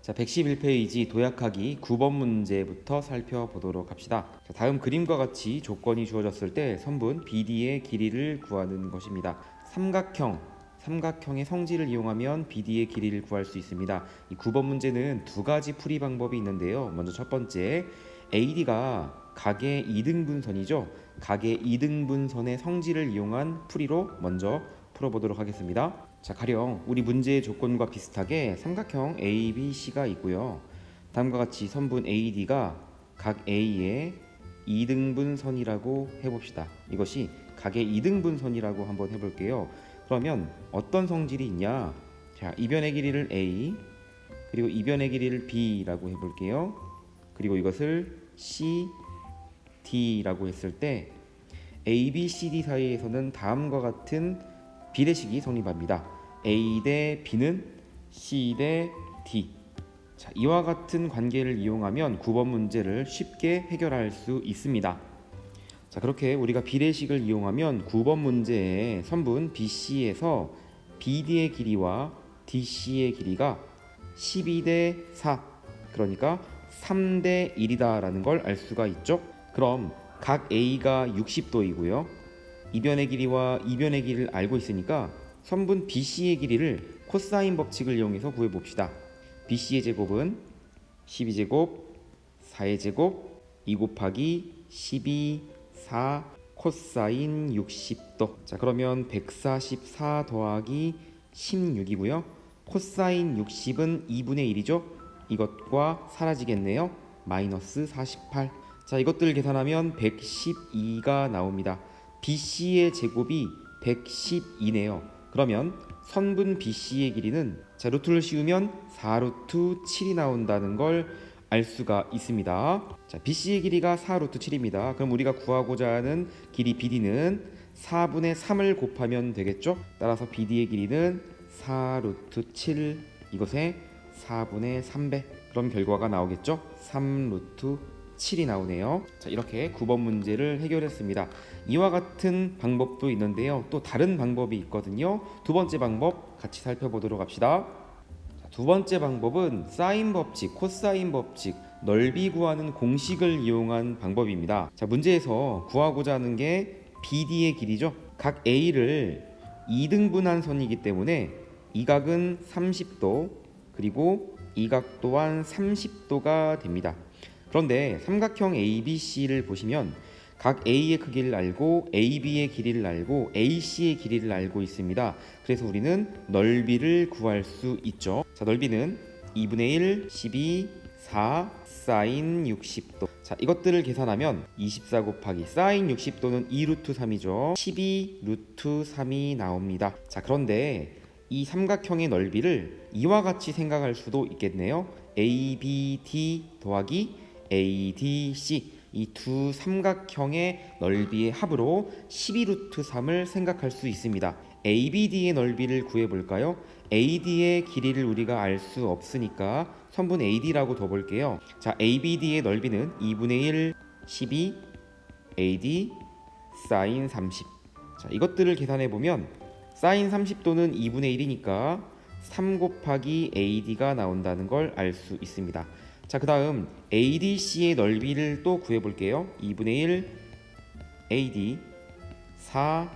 자, 111페이지 도약하기 9번 문제부터 살펴보도록 합시다. 자, 다음 그림과 같이 조건이 주어졌을 때 선분 BD의 길이를 구하는 것입니다. 삼각형 삼각형의 성질을 이용하면 BD의 길이를 구할 수 있습니다. 이 9번 문제는 두 가지 풀이 방법이 있는데요. 먼저 첫 번째 AD가 각의 이등분선이죠. 각의 이등분선의 성질을 이용한 풀이로 먼저 풀어보도록 하겠습니다. 자, 가령 우리 문제의 조건과 비슷하게 삼각형 ABC가 있고요. 다음과 같이 선분 AD가 각 A의 이등분 선이라고 해봅시다. 이것이 각의 이등분 선이라고 한번 해볼게요. 그러면 어떤 성질이 있냐? 자, 이변의 길이를 A 그리고 이변의 길이를 B라고 해볼게요. 그리고 이것을 C, D라고 했을 때 A, B, C, D 사이에서는 다음과 같은 비례식이 성립합니다. A 대 B는 C 대 D. 자, 이와 같은 관계를 이용하면 9번 문제를 쉽게 해결할 수 있습니다. 자, 그렇게 우리가 비례식을 이용하면 9번 문제의 선분 BC에서 BD의 길이와 DC의 길이가 12대 4. 그러니까 3대 1이다라는 걸 알 수가 있죠. 그럼 각 A가 60도이고요. 이변의 길이와 이변의 길이를 알고 있으니까 선분 BC의 길이를 코사인 법칙을 이용해서 구해 봅시다. BC의 제곱은 12제곱 4의 제곱 2 곱하기 12 4 코사인 60도. 자, 그러면 144 더하기 16이고요. 코사인 60은 2분의 1이죠. 이것과 사라지겠네요. 마이너스 48. 자, 이것들 계산하면 112가 나옵니다. BC의 제곱이 112네요. 그러면 선분 BC의 길이는 자, 루트를 씌우면 4루트 7이 나온다는 걸 알 수가 있습니다. 자, BC의 길이가 4루트 7입니다. 그럼 우리가 구하고자 하는 길이 BD는 4분의 3을 곱하면 되겠죠? 따라서 BD의 길이는 4루트 7 이것의 4분의 3배. 그럼 결과가 나오겠죠? 3루트 7이 나오네요. 자, 이렇게 9번 문제를 해결했습니다. 이와 같은 방법도 있는데요. 또 다른 방법이 있거든요. 두 번째 방법 같이 살펴보도록 합시다. 자, 두 번째 방법은 사인 법칙, 코사인 법칙, 넓이 구하는 공식을 이용한 방법입니다. 자, 문제에서 구하고자 하는 게 BD의 길이죠. 각 A를 2등분한 선이기 때문에 이 각은 30도 그리고 이 각 또한 30도가 됩니다. 그런데 삼각형 ABC를 보시면 각 A의 크기를 알고 AB의 길이를 알고 AC의 길이를 알고 있습니다. 그래서 우리는 넓이를 구할 수 있죠. 자, 넓이는 2분의 1, 12, 4, 사인 60도. 자, 이것들을 계산하면 24 곱하기 사인 60도는 2 루트 3이죠. 12 루트 3이 나옵니다. 자, 그런데 이 삼각형의 넓이를 이와 같이 생각할 수도 있겠네요. ABD 더하기 ADC 이 두 삼각형의 넓이의 합으로 12루트 3을 생각할 수 있습니다. ABD의 넓이를 구해 볼까요? AD의 길이를 우리가 알 수 없으니까 선분 AD라고 둬 볼게요. 자, ABD의 넓이는 2분의 1 12 AD 사인 30. 자, 이것들을 계산해 보면 사인 30도는 2분의 1이니까 3 곱하기 AD가 나온다는 걸 알 수 있습니다. 자, 그 다음 ADC의 넓이를 또 구해 볼게요. 2분의 1 AD 4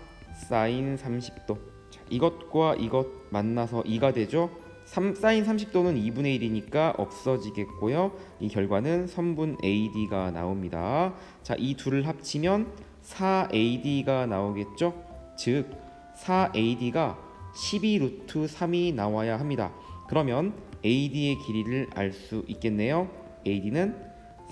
사인 30도. 자, 이것과 이것 만나서 2가 되죠. 3 사인 30도는 2분의 1이니까 없어지겠고요. 이 결과는 선분 AD가 나옵니다. 자, 이 둘을 합치면 4AD가 나오겠죠. 즉 4AD가 12 루트 3이 나와야 합니다. 그러면 AD의 길이를 알 수 있겠네요. AD는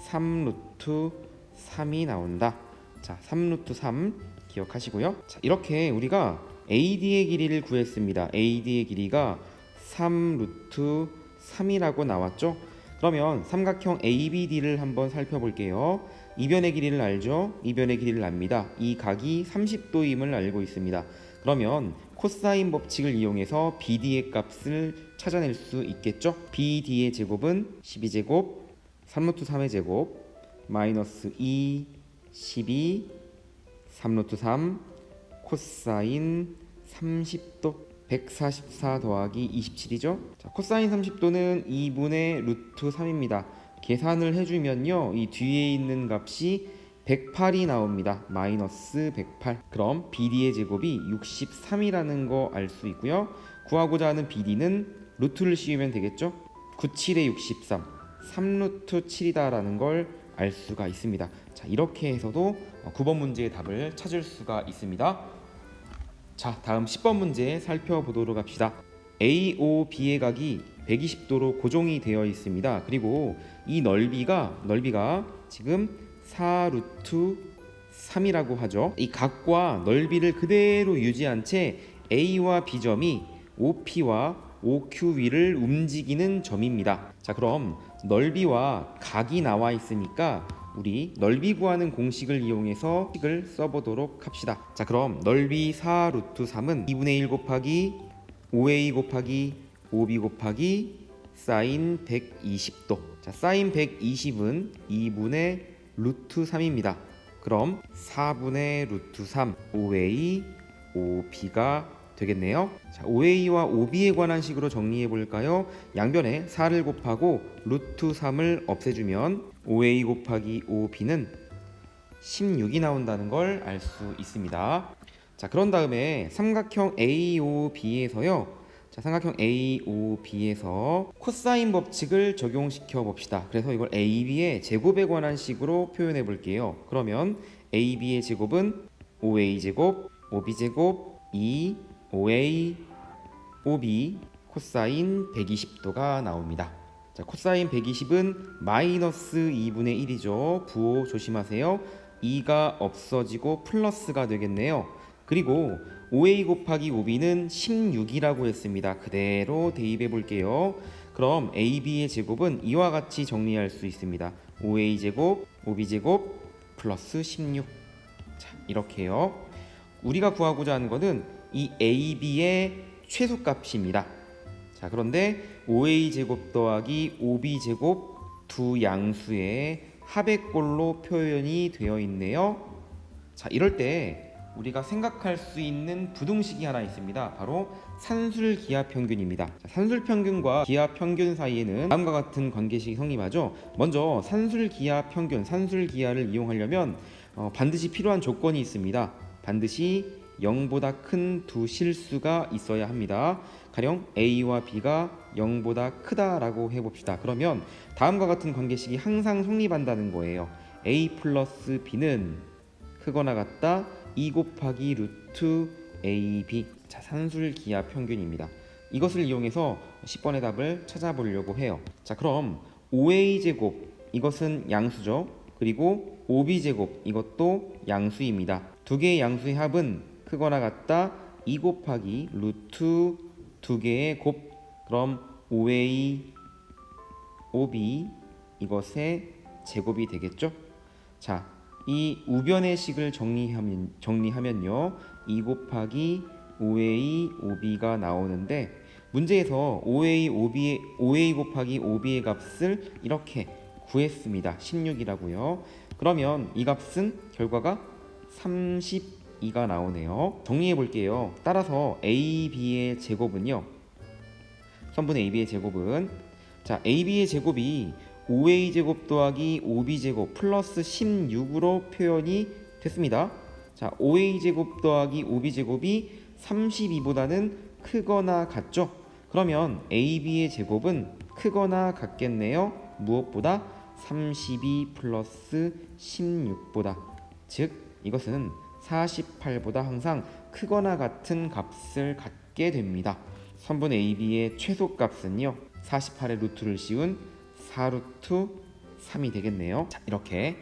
3 루트 3이 나온다. 자, 3 루트 3 기억하시고요. 자, 이렇게 우리가 AD의 길이를 구했습니다. AD의 길이가 3 루트 3이라고 나왔죠? 그러면 삼각형 ABD를 한번 살펴볼게요. 이변의 길이를 알죠? 이변의 길이를 압니다. 이 각이 30도임을 알고 있습니다. 그러면 코사인 법칙을 이용해서 BD의 값을 찾아낼 수 있겠죠? BD의 제곱은 12제곱 3루트 3의 제곱 마이너스 2 12 3루트 3 코사인 30도 144 더하기 27이죠. 자, 코사인 30도는 2분의 루트 3입니다. 계산을 해주면요, 이 뒤에 있는 값이 108이 나옵니다. 마이너스 108. 그럼 BD의 제곱이 63이라는 거 알 수 있고요. 구하고자 하는 BD는 루트를 씌우면 되겠죠. 97에 63, 3루트 7이다라는 걸 알 수가 있습니다. 자, 이렇게 해서도 9번 문제의 답을 찾을 수가 있습니다. 자, 다음 10번 문제 살펴보도록 합시다. AOB의 각이 120도로 고정이 되어 있습니다. 그리고 이 넓이가 넓이가 지금 4루트 3이라고 하죠. 이 각과 넓이를 그대로 유지한 채 A와 B점이 OP와 OQ 위를 움직이는 점입니다. 자, 그럼 넓이와 각이 나와 있으니까 우리 넓이 구하는 공식을 이용해서 식을 써보도록 합시다. 자, 그럼 넓이 4 루트 3은 2분의 1 곱하기 5a 곱하기 5b 곱하기 사인 120도. 자, 사인 120은 2분의 루트 3입니다. 그럼 4분의 루트 3 5a 5b가 되겠네요. 자, 5a와 5b에 관한 식으로 정리해 볼까요? 양변에 4를 곱하고 루트 3을 없애주면 5a 곱하기 5b는 16이 나온다는 걸 알 수 있습니다. 자, 그런 다음에 삼각형 AOB에서요. 자, 삼각형 AOB에서 코사인 법칙을 적용시켜 봅시다. 그래서 이걸 AB의 제곱에 관한 식으로 표현해 볼게요. 그러면 AB의 제곱은 5A 제곱, 5B 제곱, 2 5A, 5B 코사인 120도가 나옵니다. 자, 코사인 120은 마이너스 2분의 1이죠. 부호 조심하세요. 2가 없어지고 플러스가 되겠네요. 그리고 5a 곱하기 5b는 16이라고 했습니다. 그대로 대입해 볼게요. 그럼 ab의 제곱은 이와 같이 정리할 수 있습니다. 5a 제곱, 5b 제곱 플러스 16. 자, 이렇게요. 우리가 구하고자 하는 것은 이 ab의 최소값입니다. 자, 그런데 5a 제곱 더하기 5b 제곱 두 양수의 합의꼴로 표현이 되어 있네요. 자, 이럴 때 우리가 생각할 수 있는 부등식이 하나 있습니다. 바로 산술 기하 평균입니다. 자, 산술 평균과 기하 평균 사이에는 다음과 같은 관계식이 성립하죠. 먼저 산술 기하 평균, 산술 기하를 이용하려면 어, 반드시 필요한 조건이 있습니다. 반드시 0보다 큰 두 실수가 있어야 합니다. 가령 A와 B가 0보다 크다라고 해봅시다. 그러면 다음과 같은 관계식이 항상 성립한다는 거예요. A 플러스 B는 크거나 같다 2 곱하기 루트 AB 자 산술 기하 평균입니다. 이것을 이용해서 10번의 답을 찾아보려고 해요. 자 그럼 5A 제곱 이것은 양수죠. 그리고 5B 제곱 이것도 양수입니다. 두 개의 양수의 합은 크거나 같다 2 곱하기 루트 두 개의 곱 그럼 5A 5B 이것의 제곱이 되겠죠? 자, 이 우변의 식을 정리하면 정리하면요. 2 곱하기 5a 5b가 나오는데 문제에서 5a 5b 5a 곱하기 5b의 값을 이렇게 구했습니다. 16이라고요. 그러면 이 값은 결과가 32가 나오네요. 정리해 볼게요. 따라서 ab의 제곱은요. 선분의 ab의 제곱은 자, ab의 제곱이 5a 제곱 더하기 5b 제곱 플러스 16으로 표현이 됐습니다. 자, 5a 제곱 더하기 5b 제곱이 32보다는 크거나 같죠? 그러면 ab의 제곱은 크거나 같겠네요. 무엇보다 32 플러스 16보다 즉 이것은 48보다 항상 크거나 같은 값을 갖게 됩니다. 선분 AB의 최소값은요. 48의 루트를 씌운 4루트 3이 되겠네요. 자, 이렇게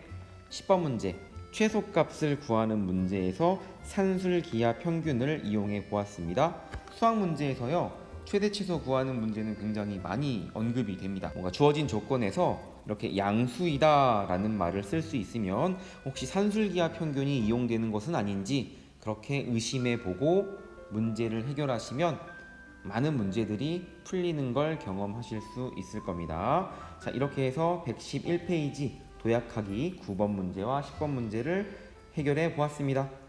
10번 문제 최소값을 구하는 문제에서 산술 기하 평균을 이용해 보았습니다. 수학 문제에서요. 최대 최소 구하는 문제는 굉장히 많이 언급이 됩니다. 뭔가 주어진 조건에서 이렇게 양수이다 라는 말을 쓸 수 있으면 혹시 산술기하 평균이 이용되는 것은 아닌지 그렇게 의심해 보고 문제를 해결하시면 많은 문제들이 풀리는 걸 경험하실 수 있을 겁니다. 자, 이렇게 해서 111페이지 도약하기 9번 문제와 10번 문제를 해결해 보았습니다.